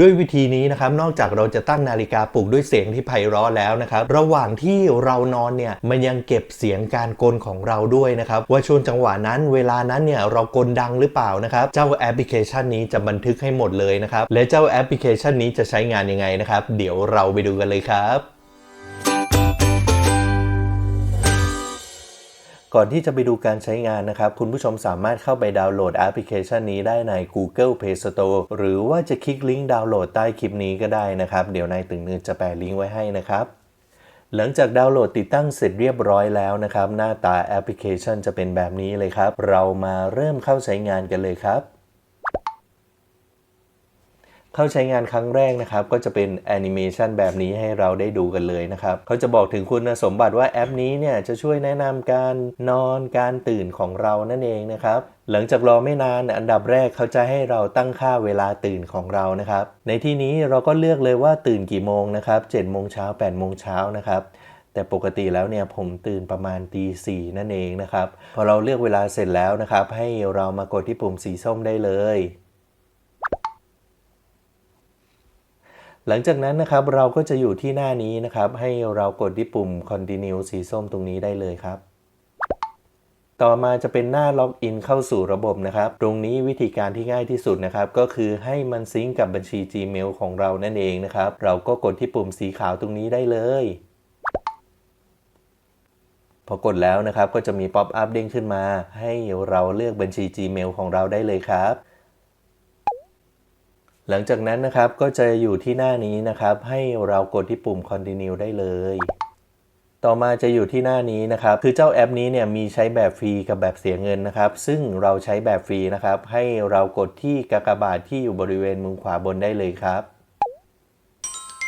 ด้วยวิธีนี้นะครับนอกจากเราจะตั้งนาฬิกาปลุกด้วยเสียงที่ไพเราะแล้วนะครับระหว่างที่เรานอนเนี่ยมันยังเก็บเสียงการกลของเราด้วยนะครับว่าช่วงจังหวะนั้นเวลานั้นเนี่ยเรากลดังหรือเปล่านะครับเจ้าแอปพลิเคชันนี้จะบันทึกให้หมดเลยนะครับและเจ้าแอปพลิเคชันนี้จะใช้งานยังไงนะครับเดี๋ยวเราไปดูกันเลยครับ ก่อนที่จะไปดูการใช้งานนะครับ คุณผู้ชมสามารถเข้าไปดาวน์โหลดแอปพลิเคชันนี้ได้ใน Google Play Store หรือว่าจะคลิกลิงก์ดาวน์โหลดใต้คลิปนี้ก็ได้นะครับ เดี๋ยวนายตึงนืดจะแปะลิงก์ไว้ให้นะครับหลังจากดาวน์โหลดติดตั้งเสร็จเรียบร้อยแล้วนะครับ หน้าตาแอปพลิเคชันจะเป็นแบบนี้เลยครับ เรามาเริ่มเข้าใช้งานกันเลยครับ เข้าใช้งานครั้งแรกนะครับ ก็จะเป็นแอนิเมชันแบบนี้ให้เราได้ดูกันเลยนะครับเขาจะบอกถึงคุณสมบัติว่าแอปนี้เนี่ยจะช่วยแนะนำการนอนการตื่นของเรานั่นเองนะครับหลังจากรอไม่นานอันดับแรกเขาจะให้เราตั้งค่าเวลาตื่นของเรานะครับ ในที่นี้เราก็เลือกเลยว่าตื่นกี่โมงนะครับ7โมงเช้า8โมงเช้านะครับแต่ปกติแล้วเนี่ยผมตื่นประมาณตีสี่นั่นเองนะครับ พอเราเลือกเวลาเสร็จแล้วนะครับ ให้เรามากดที่ปุ่มสีส้มได้เลย หลังจากนั้นนะครับเราก็จะอยู่ที่หน้านี้นะครับ ให้เรากดที่ปุ่ม continue สีส้มตรงนี้ได้เลยครับ ต่อมาจะเป็นหน้าล็อกอินเข้าสู่ระบบนะครับ ตรงนี้วิธีการที่ง่ายที่สุดนะครับ ก็คือให้มันซิงก์กับบัญชี Gmail ของเรานั่นเองนะครับ เราก็กดที่ปุ่มสีขาวตรงนี้ได้เลยพอกดแล้วนะครับก็จะมีป๊อปอัพเด้งขึ้นมา ให้เราเลือกบัญชี Gmail ของเราได้เลยครับ หลังจากนั้นนะครับก็จะอยู่ที่หน้านี้นะครับ ให้เรากดที่ปุ่ม continue ได้เลย ต่อมาจะอยู่ที่หน้านี้นะครับ คือเจ้าแอปนี้เนี่ยมีใช้แบบฟรีกับแบบเสียเงินนะครับ ซึ่งเราใช้แบบฟรีนะครับ ให้เรากดที่กากบาทที่อยู่บริเวณมุมขวาบนได้เลยครับ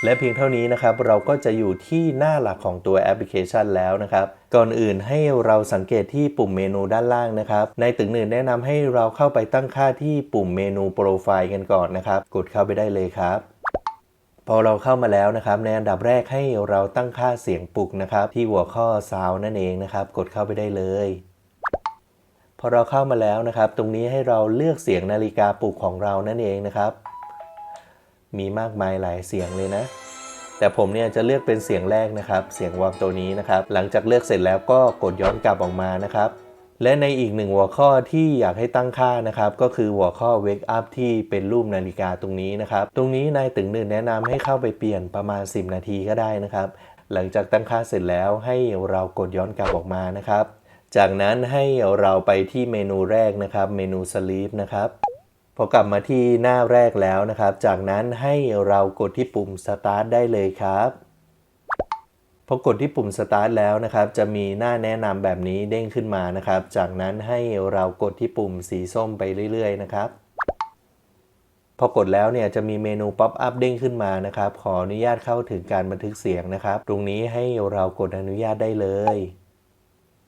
และเพียงเท่านี้นะครับเราก็จะอยู่ที่หน้าหลักของตัวแอปพลิเคชันแล้วนะครับ ก่อนอื่นให้เราสังเกตที่ปุ่มเมนูด้านล่างนะครับ ในตึงหนึ่งแนะนำให้เราเข้าไปตั้งค่าที่ปุ่มเมนูโปรไฟล์กันก่อนนะครับ กดเข้าไปได้เลยครับพอเราเข้ามาแล้วนะครับ ในอันดับแรกให้เราตั้งค่าเสียงปลุกนะครับ ที่หัวข้อ Sound นั่นเองนะครับ กดเข้าไปได้เลยพอเราเข้ามาแล้วนะครับ ตรงนี้ให้เราเลือกเสียงนาฬิกาปลุกของเรานั่นเองนะครับ มีมากมายหลายเสียงเลยนะ แต่ผมเนี่ยจะเลือกเป็นเสียงแรกนะครับ เสียงวอร์มตัวนี้นะครับ หลังจากเลือกเสร็จแล้วก็กดย้อนกลับออกมานะครับ และในอีกหนึ่งหัวข้อที่อยากให้ตั้งค่านะครับ ก็คือหัวข้อ wake up ที่เป็นรูปนาฬิกาตรงนี้นะครับ ตรงนี้นายตึงหนึ่งแนะนำให้เข้าไปเปลี่ยนประมาณ 10 นาทีก็ได้นะครับ หลังจากตั้งค่าเสร็จแล้วให้เรากดย้อนกลับออกมานะครับ จากนั้นให้เราไปที่เมนูแรกนะครับ เมนู sleep นะครับ พอกลับมาที่หน้าแรกแล้วนะครับ จากนั้นให้เรากดที่ปุ่ม start ได้เลยครับ พอกดที่ปุ่ม start แล้วนะครับ จะมีหน้าแนะนำแบบนี้เด้งขึ้นมานะครับ จากนั้นให้เรากดที่ปุ่มสีส้มไปเรื่อยๆ นะครับ พอกดแล้วเนี่ยจะมีเมนูป๊อปอัพเด้งขึ้นมานะครับ ขออนุญาตเข้าถึงการบันทึกเสียงนะครับ ตรงนี้ให้เรากดอนุญาตได้เลย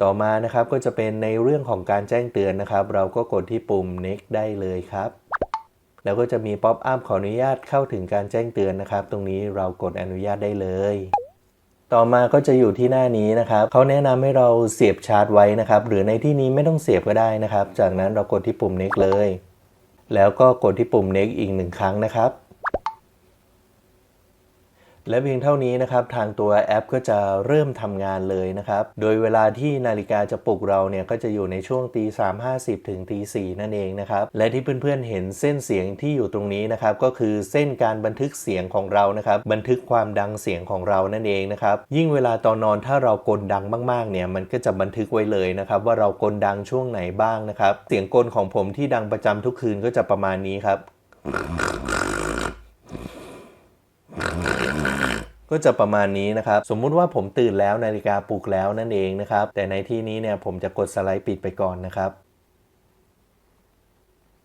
ต่อมานะครับก็จะเป็นในเรื่องของการแจ้งเตือนนะครับ เราก็กดที่ปุ่ม next ได้เลยครับ แล้วก็จะมีป๊อปอัพขออนุญาตเข้าถึงการแจ้งเตือนนะครับ ตรงนี้เรากดอนุญาตได้เลย ต่อมาก็จะอยู่ที่หน้านี้นะครับเขาแนะนำให้เราเสียบชาร์จไว้นะครับ หรือในที่นี้ไม่ต้องเสียบก็ได้นะครับ จากนั้นเรากดที่ปุ่ม next เลย แล้วก็กดที่ปุ่ม next อีกหนึ่งครั้งนะครับ และเพียงเท่านี้นะครับทางตัวแอปก็จะเริ่มทำงานเลยนะครับ โดยเวลาที่นาฬิกาจะปลุกเราเนี่ยก็จะอยู่ในช่วงตีสามห้าสิบถึงตีสี่นั่นเองนะครับและที่เพื่อนๆเห็นเส้นเสียงที่อยู่ตรงนี้นะครับก็คือเส้นการบันทึกเสียงของเรานะครับบันทึกความดังเสียงของเรานั่นเองนะครับยิ่งเวลาตอนนอนถ้าเรากลดังมากๆเนี่ยมันก็จะบันทึกไว้เลยนะครับว่าเรากลดังช่วงไหนบ้างนะครับเสียงกลของผมที่ดังประจำทุกคืนก็จะประมาณนี้ครับ ก็จะประมาณนี้นะครับ สมมุติว่าผมตื่นแล้วนาฬิกาปลุกแล้วนั่นเองนะครับ แต่ในที่นี้เนี่ยผมจะกดสไลด์ปิดไปก่อนนะครับ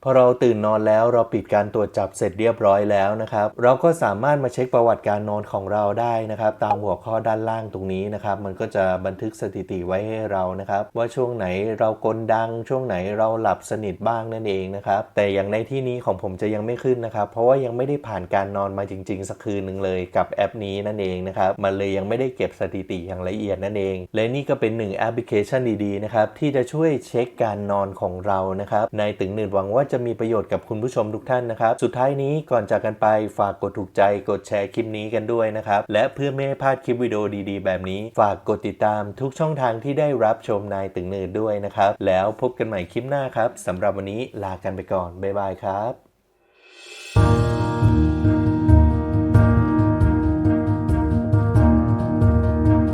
อเราตื่นนอนแล้วเราปิดการตรวจจับเสร็จเรียบร้อยแล้วนะครับ เราก็สามารถมาเช็คประวัติการนอนของเราได้นะครับ ตามหัวข้อด้านล่างตรงนี้นะครับ มันก็จะบันทึกสถิติไว้ให้เรานะครับ ว่าช่วงไหนเรากลดัง ช่วงไหนเราหลับสนิทบ้างนั่นเองนะครับ แต่อย่างในที่นี้ของผมจะยังไม่ขึ้นนะครับ เพราะว่ายังไม่ได้ผ่านการนอนมาจริง ๆ สักคืนหนึ่งเลยกับแอปนี้นั่นเองนะครับ มันเลยยังไม่ได้เก็บสถิติอย่างละเอียดนั่นเอง และนี่ก็เป็นหนึ่งแอปพลิเคชันดีๆนะครับที่จะช่วยเช็คการนอนของเรานะครับ ในตึงหนึ่งหวังว่าจะจะมีประโยชน์กับคุณผู้ชมทุกท่านนะครับ สุดท้ายนี้ก่อนจากกันไปฝากกดถูกใจกดแชร์คลิปนี้กันด้วยนะครับ และเพื่อไม่ให้พลาดคลิปวิดีโอดีๆ แบบนี้ ฝากกดติดตามทุกช่องทางที่ได้รับชมนายตึงเนิร์ดด้วยนะครับ แล้วพบกันใหม่คลิปหน้าครับสำหรับวันนี้ลากันไปก่อนบ๊ายบายครับ